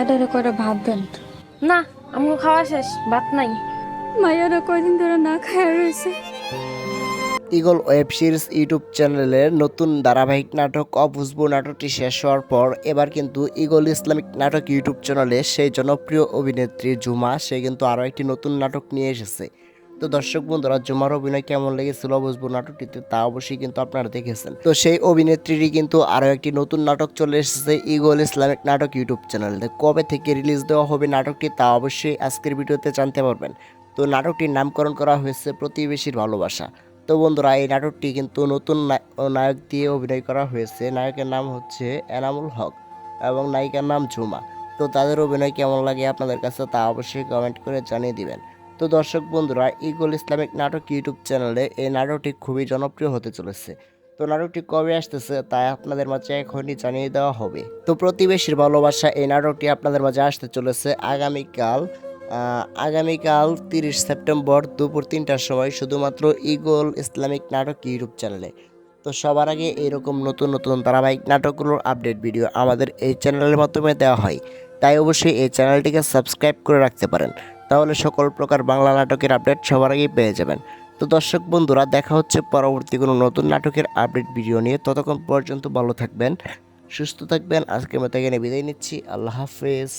মায়েরা করে ভাত দেন। না আমার খাওয়া শেষ ভাত নাই। মায়েরা কয়দিন ধরে না খায় রয়েছে। ইগল ওয়েব সিরিজ ইউটিউব চ্যানেলের নতুন ধারাবাহিক নাটক অভুজবু নাটকটি শেষ হওয়ার পর এবার কিন্তু ইগল ইসলামিক নাটক ইউটিউব চ্যানেলে সেই জনপ্রিয় অভিনেত্রী জুমা সে কিন্তু আরও একটি নতুন নাটক নিয়ে এসেছে। তো দর্শক বন্ধুরা, জুমার অভিনয় কেমন লেগেছিল অভুজবু নাটকটিতে তা অবশ্যই কিন্তু আপনারা দেখেছেন। তো সেই অভিনেত্রীরই কিন্তু আরও একটি নতুন নাটক চলে এসেছে ইগল ইসলামিক নাটক ইউটিউব চ্যানেলে কবে থেকে রিলিজ দেওয়া হবে নাটকটি তা অবশ্যই আজকের ভিডিওতে জানতে পারবেন। তো নাটকটির নামকরণ করা হয়েছে প্রতিবেশীর ভালোবাসা। তো বন্ধুরা, এই নাটকটি কিন্তু নতুন নায়ক দিয়ে অভিনয় করা হয়েছে। নায়কের নাম হচ্ছে এনামুল হক এবং নায়িকার নাম ঝুমা। তো তাদের অভিনয় কেমন লাগে আপনাদের কাছে তা অবশ্যই কমেন্ট করে জানিয়ে দিবেন। তো দর্শক বন্ধুরা ইগল ইসলামিক নাটক ইউটিউব চ্যানেলে এই নাটকটি খুবই জনপ্রিয় হতে চলেছে। তো নাটকটি কবে আসতেছে তাই আপনাদের মাঝে এখনই জানিয়ে দেওয়া হবে। তো প্রতিবেশীর ভালোবাসা এই নাটকটি আপনাদের মাঝে আসতে চলেছে আগামীকাল আগামীকাল তিরিশ সেপ্টেম্বর দুপুর তিনটার সময় শুধুমাত্র ইগল ইসলামিক নাটক ইউটিউব চ্যানেলে। তো সবার আগে এরকম নতুন নতুন ধারাবাহিক নাটকগুলোর আপডেট ভিডিও আমাদের এই চ্যানেলের মাধ্যমে দেওয়া হয়। তাই অবশ্যই এই চ্যানেলটিকে সাবস্ক্রাইব করে রাখতে পারেন। তাহলে সকল প্রকার বাংলা নাটকের আপডেট সবার আগেই পেয়ে যাবেন। তো দর্শক বন্ধুরা, দেখা হচ্ছে পরবর্তী কোনো নতুন নাটকের আপডেট ভিডিও নিয়ে। ততক্ষণ পর্যন্ত ভালো থাকবেন, সুস্থ থাকবেন। আজকের মতো এখানে বিদায় নিচ্ছি। আল্লাহ হাফেজ।